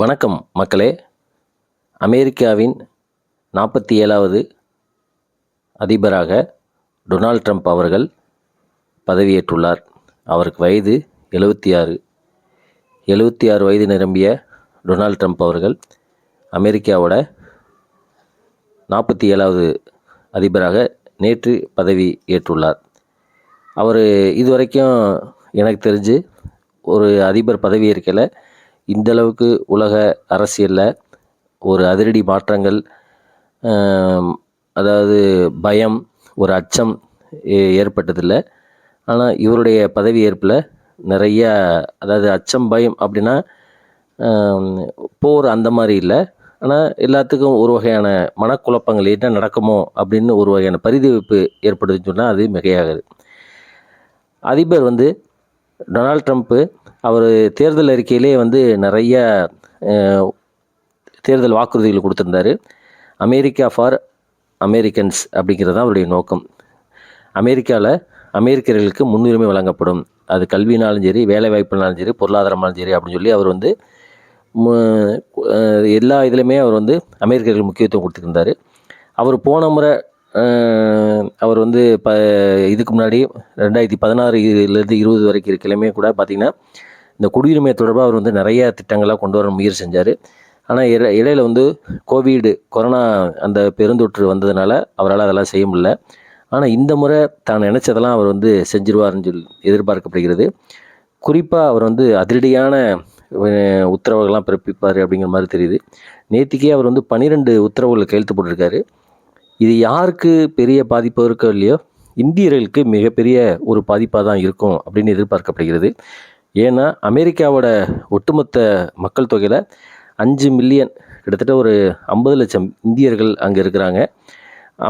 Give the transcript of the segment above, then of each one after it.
வணக்கம் மக்களே. அமெரிக்காவின் நாற்பத்தி ஏழாவது அதிபராக டொனால்ட் ட்ரம்ப் அவர்கள் பதவியேற்றுள்ளார். அவருக்கு வயது எழுபத்தி ஆறு. எழுபத்தி ஆறு வயது நிரம்பிய டொனால்ட் ட்ரம்ப் அவர்கள் அமெரிக்காவோட நாற்பத்தி ஏழாவது அதிபராக நேற்று பதவி ஏற்றுள்ளார் அவர் இதுவரைக்கும் எனக்கு தெரிஞ்சு ஒரு அதிபர் பதவி ஏற்கல இந்த அளவுக்கு உலக அரசியலில் ஒரு அதிரடி மாற்றங்கள் அதாவது பயம் ஒரு அச்சம் ஏ- ஏற்பட்டதில்லை. ஆனால் இவருடைய பதவி ஏற்பில் நிறையா அதாவது அச்சம் பயம் அப்படின்னா போர் அந்த மாதிரி இல்லை. ஆனால் எல்லாத்துக்கும் ஒரு வகையான மனக்குழப்பங்கள் என்ன நடக்குமோ அப்படின்னு ஒரு வகையான பரிதவிப்பு ஏற்படுதுன்னு சொன்னால் அது மிகையாகுது. அதிபர் வந்து டொனால்ட் ட்ரம்ப்பு அவர் தேர்தல் அறிக்கையிலே வந்து நிறைய தேர்தல் வாக்குறுதிகள் கொடுத்துருந்தாரு. அமெரிக்கா ஃபார் அமெரிக்கன்ஸ் அப்படிங்கிறது தான் அவருடைய நோக்கம். அமெரிக்காவில் அமெரிக்கர்களுக்கு முன்னுரிமை வழங்கப்படும். அது கல்வினாலும் சரி வேலை வாய்ப்புனாலும் சரி பொருளாதாரமாலும் சரி அப்படின்னு சொல்லி அவர் வந்து மு- எல்லா இதுலையுமே அவர் வந்து அமெரிக்கர்கள் முக்கியத்துவம் கொடுத்துருந்தாரு. அவர் போன முறை அவர் வந்து இப்போ இதுக்கு முன்னாடி ரெண்டாயிரத்தி பதினாறுலேருந்து இருபது வரைக்கும் இருக்கலையுமே கூட பார்த்திங்கன்னா இந்த குடியுரிமை தொடர்பாக அவர் வந்து நிறைய திட்டங்களாக கொண்டு வர முயற்சி செஞ்சார். ஆனால் இட இடையில வந்து கோவிடு கொரோனா அந்த பெருந்தொற்று வந்ததுனால அவரால் அதெல்லாம் செய்ய முடியல. ஆனால் இந்த முறை தான் நினச்சதெல்லாம் அவர் வந்து செஞ்சிருவார்னு சொல்லி எதிர்பார்க்கப்படுகிறது. குறிப்பாக அவர் வந்து அதிரடியான உத்தரவுகள்லாம் பிறப்பிப்பார் அப்படிங்கிற மாதிரி தெரியுது. நேற்றுக்கே அவர் வந்து பன்னிரெண்டு உத்தரவுகளை கையெழுத்து போட்டிருக்காரு. இது யாருக்கு பெரிய பாதிப்பு இருக்கோ இல்லையோ இந்தியர்களுக்கு மிகப்பெரிய ஒரு பாதிப்பாக தான் இருக்கும் அப்படின்னு எதிர்பார்க்கப்படுகிறது. ஏன்னா அமெரிக்காவோட ஒட்டுமொத்த மக்கள் தொகையில் அஞ்சு மில்லியன் கிட்டத்தட்ட ஒரு ஐம்பது லட்சம் இந்தியர்கள் அங்கே இருக்கிறாங்க.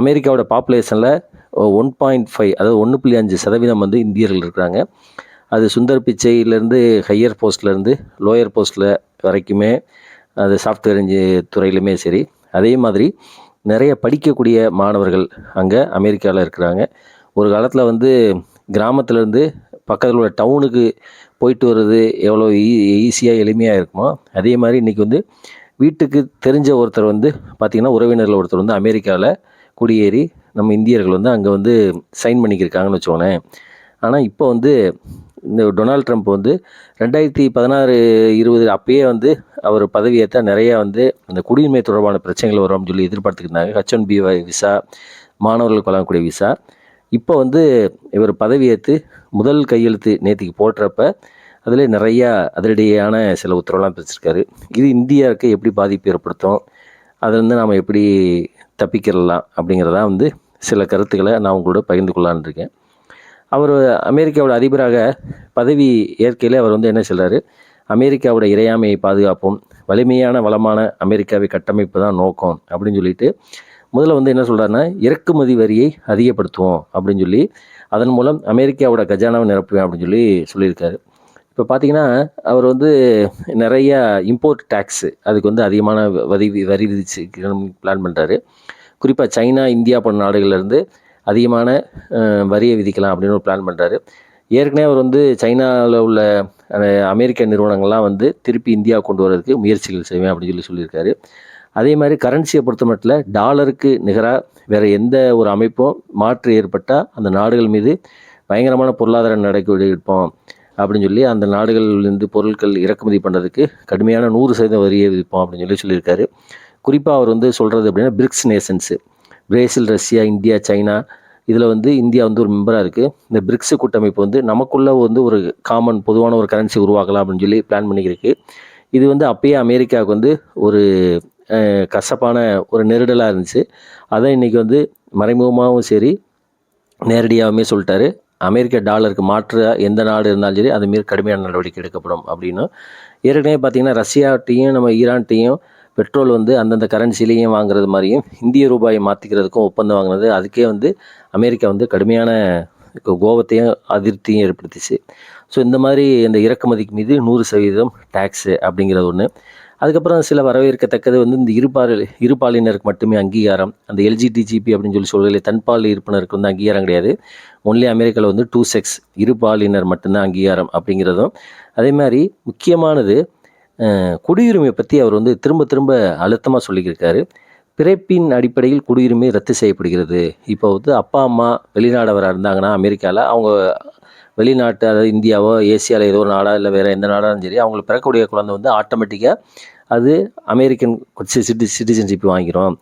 அமெரிக்காவோட பாப்புலேஷனில் ஒன் பாயிண்ட் ஃபைவ் அதாவது ஒன்று புள்ளி அஞ்சு சதவீதம் வந்து இந்தியர்கள் இருக்கிறாங்க. அது சுந்தர் பிச்சையிலேருந்து ஹையர் போஸ்ட்லேருந்து லோயர் போஸ்ட்டில் வரைக்குமே அது சாஃப்ட்வேர் இன்ஜி துறையிலுமே சரி அதே மாதிரி நிறைய படிக்கக்கூடிய மாணவர்கள் அங்கே அமெரிக்காவில் இருக்கிறாங்க. ஒரு காலத்தில் வந்து கிராமத்துலேருந்து பக்கத்தில் உள்ள டவுனுக்கு போயிட்டு வர்றது எவ்வளோ ஈ ஈஸியாக எளிமையாக இருக்குமோ அதே மாதிரி இன்றைக்கி வந்து வீட்டுக்கு தெரிஞ்ச ஒருத்தர் வந்து பார்த்திங்கன்னா உறவினர்கள் ஒருத்தர் வந்து அமெரிக்காவில் குடியேறி நம்ம இந்தியர்கள் வந்து அங்கே வந்து சைன் பண்ணிக்கிருக்காங்கன்னு வச்சுக்கோங்களேன். ஆனால் இப்போ வந்து இந்த டொனால்ட் ட்ரம்ப் வந்து ரெண்டாயிரத்தி பதினாறு இருபது அப்பயே வந்து அவர் பதவியேற்ற நிறையா வந்து அந்த குடியுரிமை தொடர்பான பிரச்சனைகள் வரும் சொல்லி எதிர்பார்த்துக்கிட்டாங்க ஹச் ஒன் பி விசா மாணவர்களுக்கு வழங்கக்கூடிய விசா இப்போ வந்து இவர் பதவியேற்று முதல் கையெழுத்து நேற்றுக்கு போடுறப்ப அதில் நிறையா அதிரடியான சில உத்தரவுலாம் பிரிச்சிருக்காரு. இது இந்தியாவுக்கு எப்படி பாதிப்பு ஏற்படுத்தும்? அதிலிருந்து நாம் எப்படி தப்பிக்கிறலாம் அப்படிங்கிறதா வந்து சில கருத்துக்களை நான் உங்களோட பகிர்ந்து கொள்ளலான்னு இருக்கேன். அவர் அமெரிக்காவோட அதிபராக பதவி ஏற்கையிலே அவர் வந்து என்ன சொல்கிறாரு அமெரிக்காவோட இறையாமையை பாதுகாப்போம். வலிமையான வளமான அமெரிக்காவை கட்டமைப்பு தான் நோக்கம் அப்படின்னு சொல்லிட்டு முதல்ல வந்து என்ன சொல்கிறாருன்னா இறக்குமதி வரியை அதிகப்படுத்துவோம் அப்படின்னு சொல்லி அதன் மூலம் அமெரிக்காவோட கஜானாவை நிரப்புவேன் அப்படின்னு சொல்லி சொல்லியிருக்காரு. இப்போ பார்த்தீங்கன்னா அவர் வந்து நிறைய இம்போர்ட் டேக்ஸு அதுக்கு வந்து அதிகமான வரி வரி விதிச்சு பிளான் பண்ணுறாரு குறிப்பாக சைனா இந்தியா போன்ற நாடுகள்லேருந்து அதிகமான வரியை விதிக்கலாம் அப்படின்னு ஒரு பிளான் பண்ணுறாரு ஏற்கனவே அவர் வந்து சைனாவில் உள்ள அமெரிக்க நிறுவனங்கள்லாம் வந்து திருப்பி இந்தியா கொண்டு வரதுக்கு முயற்சிகள் செய்வேன் அப்படின்னு சொல்லி சொல்லியிருக்காரு. அதே மாதிரி கரன்சியை பொறுத்த மட்டும் டாலருக்கு நிகராக வேறு எந்த ஒரு அமைப்பும் மாற்று ஏற்பட்டால் அந்த நாடுகள் மீது பயங்கரமான பொருளாதார நடவடிக்கை எடுப்போம் அப்படின்னு சொல்லி அந்த நாடுகளிலிருந்து பொருட்கள் இறக்குமதி பண்ணுறதுக்கு கடுமையான நூறு சதவீதம் வரியை விதிப்போம் அப்படின்னு சொல்லி சொல்லியிருக்காரு. குறிப்பாக அவர் வந்து சொல்கிறது அப்படின்னா BRICS nations Brazil Russia India China இதில் வந்து இந்தியா வந்து ஒரு மெம்பராக இருக்குது இந்த பிரிக்ஸ் கூட்டமைப்பு வந்து நமக்குள்ள வந்து ஒரு காமன் பொதுவான ஒரு கரன்சி உருவாக்கலாம் அப்படின்னு சொல்லி பிளான் பண்ணிக்கிருக்கு. இது வந்து அப்பயே அமெரிக்காவுக்கு வந்து ஒரு கசப்பான ஒரு நெருடலாக இருந்துச்சு. அதை இன்றைக்கி வந்து மறைமுகமாகவும் சரி நேரடியாகவுமே சொல்லிட்டாரு. அமெரிக்க டாலருக்கு மாற்று எந்த நாடு இருந்தாலும் சரி அது மாரி கடுமையான நடவடிக்கை எடுக்கப்படும் அப்படின்னு. ஏற்கனவே பார்த்தீங்கன்னா ரஷ்யாட்டையும் நம்ம ஈரான்ட்டையும் பெட்ரோல் வந்து அந்தந்த கரன்சிலையும் வாங்குறது மாதிரியும் இந்திய ரூபாயை மாற்றிக்கிறதுக்கும் ஒப்பந்தம் வாங்கினது. அதுக்கே வந்து அமெரிக்கா வந்து கடுமையான கோபத்தையும் அதிருப்தியும் ஏற்படுத்திச்சு. ஸோ இந்த மாதிரி இந்த இறக்குமதிக்கு மீது நூறு சதவீதம் டேக்ஸு அப்படிங்கிறது ஒன்று அதுக்கப்புறம் சில வரவேற்கத்தக்கது வந்து இந்த இருபால் இருபாலினருக்கு மட்டுமே அங்கீகாரம். அந்த எல்ஜிடிஜிபி அப்படின்னு சொல்லி சொல்கிறதுல தன்பால் இருப்பினருக்கு வந்து அங்கீகாரம் கிடையாது. ஒன்லி அமெரிக்காவில் வந்து டூ செக்ஸ் இருபாலினர் மட்டும்தான் அங்கீகாரம் அப்படிங்கிறதும். அதே மாதிரி முக்கியமானது குடியுரிமை பற்றி அவர் வந்து திரும்ப திரும்ப அழுத்தமாக சொல்லியிருக்காரு பிறப்பின் அடிப்படையில் குடியுரிமை ரத்து செய்யப்படுகிறது. இப்போ வந்து அப்பா அம்மா வெளிநாடவராக இருந்தாங்கன்னா அமெரிக்காவில் அவங்க வெளிநாட்டு அதாவது இந்தியாவோ ஏசியாவில் ஏதோ ஒரு நாடா இல்லை வேறு எந்த நாடாலும் சரி அவங்களுக்கு பிறக்கக்கூடிய குழந்தை வந்து ஆட்டோமேட்டிக்காக அது அமெரிக்கன் சிட்டி சிட்டிசன்ஷிப் வாங்கிரும்.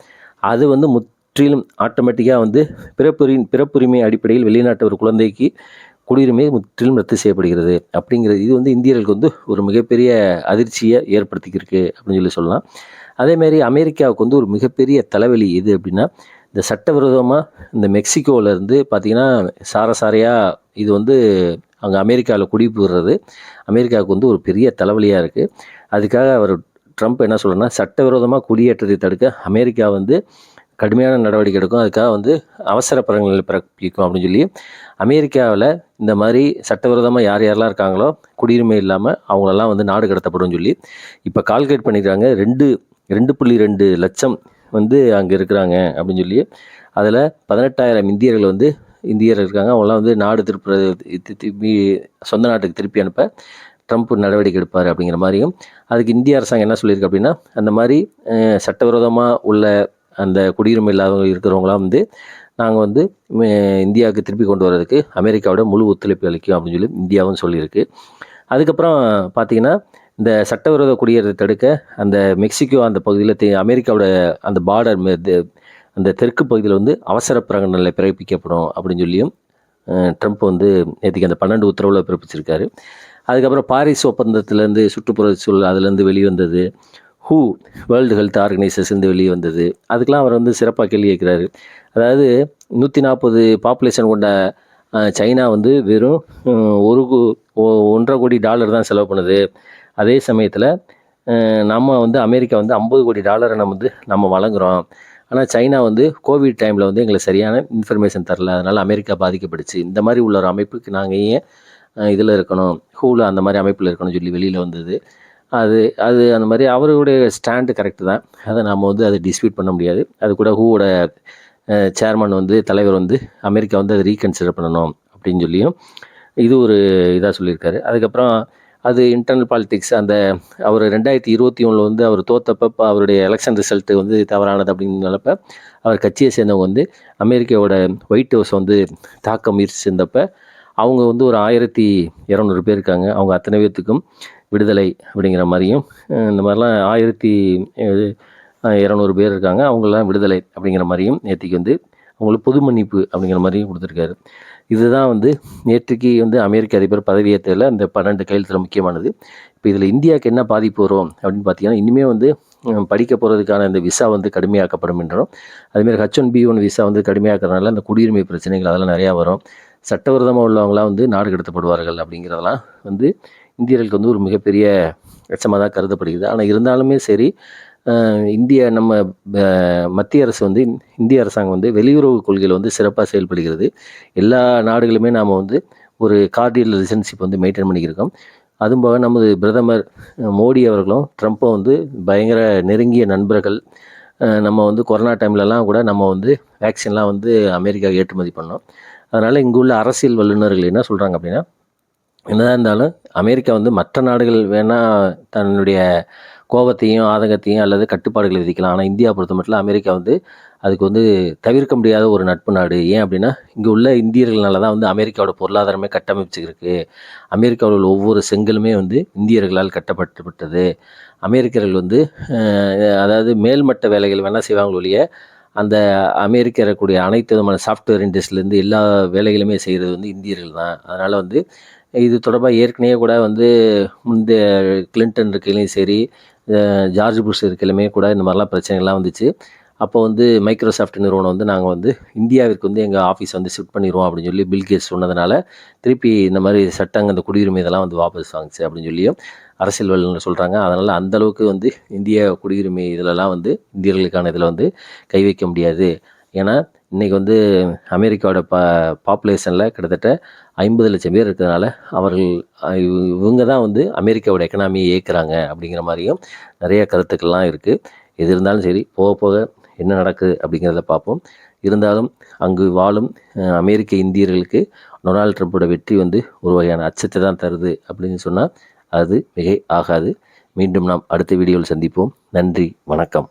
அது வந்து முற்றிலும் ஆட்டோமேட்டிக்காக வந்து பிறப்புரின் பிறப்புரிமை அடிப்படையில் வெளிநாட்டு ஒரு குழந்தைக்கு குடியுரிமை முற்றிலும் ரத்து செய்யப்படுகிறது அப்படிங்கிறது. இது வந்து இந்தியர்களுக்கு வந்து ஒரு மிகப்பெரிய அதிர்ச்சியை ஏற்படுத்திக்கிருக்கு அப்படின்னு சொல்லி சொல்லலாம். அதேமாரி அமெரிக்காவுக்கு வந்து ஒரு மிகப்பெரிய தலைவலி எது அப்படின்னா இந்த சட்டவிரோதமாக இந்த மெக்சிகோவிலேருந்து பார்த்திங்கன்னா சாரசாரையாக இது வந்து அங்கே அமெரிக்காவில் குடிபுறது அமெரிக்காவுக்கு வந்து ஒரு பெரிய தலைவலியாக இருக்குது அதுக்காக அவர் ட்ரம்ப் என்ன சொல்கிறேன்னா சட்டவிரோதமாக குடியேற்றத்தை தடுக்க அமெரிக்கா வந்து கடுமையான நடவடிக்கை எடுக்கும். அதுக்காக வந்து அவசர பரங்களை பிறப்பிக்கும் அப்படின்னு சொல்லி அமெரிக்காவில் இந்த மாதிரி சட்டவிரோதமாக யார் யாரெல்லாம் இருக்காங்களோ குடியுரிமை இல்லாமல் அவங்களெல்லாம் வந்து நாடு கடத்தப்படும் சொல்லி இப்போ கால்குலேட் பண்ணிக்கிறாங்க. ரெண்டு ரெண்டு புள்ளி ரெண்டு லட்சம் வந்து அங்கே இருக்கிறாங்க அப்படின்னு சொல்லி. அதில் பதினெட்டாயிரம் இந்தியர்கள் வந்து இந்தியர் இருக்காங்க. அவங்களாம் வந்து நாடு திருப்புற திருப்பி சொந்த நாட்டுக்கு திருப்பி அனுப்ப ட்ரம்ப் நடவடிக்கை எடுப்பார் அப்படிங்கிற மாதிரியும். அதுக்கு இந்திய அரசாங்கம் என்ன சொல்லியிருக்கு அப்படின்னா அந்த மாதிரி சட்டவிரோதமாக உள்ள அந்த குடியுரிமை இல்லாதவங்க இருக்கிறவங்களாம் வந்து நாங்கள் வந்து இந்தியாவுக்கு திருப்பி கொண்டு வர்றதுக்கு அமெரிக்காவோட முழு ஒத்துழைப்பு அளிக்கும் அப்படின்னு சொல்லி இந்தியாவும் சொல்லியிருக்கு. அதுக்கப்புறம் பார்த்தீங்கன்னா இந்த சட்டவிரோத குடியேறதை தடுக்க அந்த மெக்சிகோ அந்த பகுதியில் அமெரிக்காவோட அந்த பார்டர் அந்த தெற்கு பகுதியில் வந்து அவசர பிரகடனில் பிறப்பிக்கப்படும் அப்படின்னு சொல்லியும் ட்ரம்ப் வந்து நேற்றுக்கு அந்த பன்னெண்டு உத்தரவில் பிறப்பிச்சிருக்காரு. அதுக்கப்புறம் பாரிஸ் ஒப்பந்தத்துலேருந்து சுற்றுப்புற சூழல் அதுலேருந்து வெளிவந்தது. ஹூ வேர்ல்டு ஹெல்த் ஆர்கனைசேஷன் வெளியே வந்தது. அதுக்கெலாம் அவர் வந்து சிறப்பாக கேள்வி கேட்குறாரு. அதாவது நூற்றி நாற்பது பாப்புலேஷன் கொண்ட சைனா வந்து வெறும் ஒரு கு- ஒ- ஒன்றரை கோடி டாலர் தான் செலவு பண்ணுது. அதே சமயத்தில் நம்ம வந்து அமெரிக்கா வந்து ஐம்பது கோடி டாலரை நம்ம வந்து நம்ம வழங்குகிறோம் ஆனால் சைனா வந்து கோவிட் டைமில் வந்து எங்களுக்கு சரியான இன்ஃபர்மேஷன் தரல. அதனால் அமெரிக்கா பாதிக்கப்படுச்சு இந்த மாதிரி உள்ள ஒரு அமைப்புக்கு நாங்கள் ஏன் இதில் இருக்கணும்? ஹூவில் அந்த மாதிரி அமைப்பில் இருக்கணும்னு சொல்லி வெளியில் வந்தது. அது அது அந்த மாதிரி அவருடைய ஸ்டாண்டு கரெக்டு தான். அதை நாம் வந்து அதை டிஸ்பியூட் பண்ண முடியாது. அது கூட ஹூவோட சேர்மன் வந்து தலைவர் வந்து அமெரிக்கா வந்து அதை ரீகன்சிடர் பண்ணணும் அப்படின்னு சொல்லியும் இது ஒரு இதாக சொல்லியிருக்காரு. அதுக்கப்புறம் அது இன்டர்னல் பாலிடிக்ஸ் அந்த அவர் ரெண்டாயிரத்தி இருபத்தி ஒன்றில் வந்து அவர் தோத்தப்ப அவருடைய எலெக்ஷன் ரிசல்ட்டு வந்து தவறானது அப்படிங்கிறப்ப அவர் கட்சியை சேர்ந்தவங்க வந்து அமெரிக்காவோட ஒயிட் ஹவுஸ் வந்து தாக்க முயற்சி சேர்ந்தப்போ அவங்க வந்து ஒரு ஆயிரத்தி இரநூறு பேர் இருக்காங்க. அவங்க அத்தனை பேர்த்துக்கும் விடுதலை அப்படிங்கிற மாதிரியும் இந்த மாதிரிலாம் ஆயிரத்தி இரநூறு பேர் இருக்காங்க. அவங்களாம் விடுதலை அப்படிங்கிற மாதிரியும் நேற்றுக்கு வந்து அவங்களுக்கு பொது மன்னிப்பு அப்படிங்கிற மாதிரியும் கொடுத்துருக்காரு. இதுதான் வந்து நேற்றுக்கு வந்து அமெரிக்க அதிபர் பதவியேற்றதில் அந்த பன்னெண்டு கையெழுத்தில் முக்கியமானது. இப்போ இதில் இந்தியாவுக்கு என்ன பாதிப்பு வரும் அப்படின்னு பார்த்தீங்கன்னா இனிமேல் வந்து படிக்க போகிறதுக்கான இந்த விசா வந்து கடுமையாக்கப்படும் என்றும் அதுமாரி H one B one visa வந்து கடுமையாக்கிறதுனால அந்த குடியுரிமை பிரச்சனைகள் அதெல்லாம் நிறையா வரும். சட்டவிரோதமாக உள்ளவங்களாம் வந்து நாடு கடத்தப்படுவார்கள் அப்படிங்கிறதெல்லாம் வந்து இந்தியர்களுக்கு வந்து ஒரு மிகப்பெரிய எச்சமாக தான் கருதப்படுகிறது. ஆனால் இருந்தாலுமே சரி இந்திய நம்ம மத்திய அரசு வந்து இந்திய அரசாங்கம் வந்து வெளியுறவு கொள்கையில் வந்து சிறப்பாக செயல்படுகிறது. எல்லா நாடுகளுமே நாம் வந்து ஒரு கார்டியல் ரிலேஷன்ஷிப் வந்து மெயின்டைன் பண்ணிக்கிருக்கோம். அதுவும் போக நமது பிரதமர் மோடி அவர்களும் ட்ரம்ப்பும் வந்து பயங்கர நெருங்கிய நண்பர்கள். நம்ம வந்து கொரோனா டைம்லலாம் கூட நம்ம வந்து வேக்சின்லாம் வந்து அமெரிக்கா ஏற்றுமதி பண்ணோம். அதனால் இங்கே உள்ள அரசியல் வல்லுநர்கள் என்ன சொல்கிறாங்க அப்படின்னா என்னதான் இருந்தாலும் அமெரிக்கா வந்து மற்ற நாடுகள் வேணால் தன்னுடைய கோபத்தையும் ஆதங்கத்தையும் அல்லது கட்டுப்பாடுகளை விதிக்கலாம். ஆனால் இந்தியா பொறுத்த மட்டும் அமெரிக்கா வந்து அதுக்கு வந்து தவிர்க்க முடியாத ஒரு நட்பு நாடு. ஏன் அப்படின்னா இங்கே உள்ள இந்தியர்களால் தான் வந்து அமெரிக்காவோட பொருளாதாரமே கட்டமைச்சுருக்கு. அமெரிக்காவில் உள்ள ஒவ்வொரு செங்கலுமே வந்து இந்தியர்களால் கட்டப்பட்டுவிட்டது. அமெரிக்கர்கள் வந்து அதாவது மேல்மட்ட வேலைகள் வேணால் செய்வாங்க ஒழிய அந்த அமெரிக்கா இருக்கக்கூடிய அனைத்து விதமான சாஃப்ட்வேர் இண்டஸ்ட்ரியிலேருந்து எல்லா வேலைகளுமே செய்கிறது வந்து இந்தியர்கள் தான். அதனால் வந்து இது தொடர்பாக ஏற்கனவே கூட வந்து முந்தைய கிளின்டன் இருக்கையிலையும் சரி ஜார்ஜ் புஷ் இருக்கையிலுமே கூட இந்த மாதிரிலாம் பிரச்சனைகள்லாம் வந்துச்சு. அப்போ வந்து மைக்ரோசாஃப்ட் நிறுவனம் வந்து நாங்கள் வந்து இந்தியாவிற்கு வந்து எங்கள் ஆஃபீஸ் வந்து ஷிஃப்ட் பண்ணிடுவோம் அப்படின்னு சொல்லி பில்கேஸ் சொன்னதுனால திருப்பி இந்த மாதிரி சட்டங்கள் அந்த குடியுரிமை இதெல்லாம் வந்து வாபஸ் வாங்குச்சு அப்படின்னு சொல்லியும் அரசியல் வல்லுநர் சொல்கிறாங்க அதனால் அந்தளவுக்கு வந்து இந்திய குடியுரிமை இதிலலாம் வந்து இந்தியர்களுக்கான இதில் வந்து கை வைக்க முடியாது. ஏன்னா இன்றைக்கி வந்து அமெரிக்காவோட பா பாப்புலேஷனில் கிட்டத்தட்ட ஐம்பது லட்சம் பேர் இருக்கிறதுனால அவர்கள் இவங்க தான் வந்து அமெரிக்காவோட எக்கனாமியை இயக்குறாங்க அப்படிங்கிற மாதிரியும் நிறைய கருத்துக்கள்லாம் இருக்குது எது இருந்தாலும் சரி போக போக என்ன நடக்குது அப்படிங்கிறத பார்ப்போம். இருந்தாலும் அங்கு வாழும் அமெரிக்க இந்தியர்களுக்கு டொனால்ட் ட்ரம்ப்போட வெற்றி வந்து ஒரு வகையான அச்சத்தை தான் தருது அப்படின்னு சொன்னால் அது மிகை ஆகாது. மீண்டும் நாம் அடுத்த வீடியோவில் சந்திப்போம். நன்றி வணக்கம்.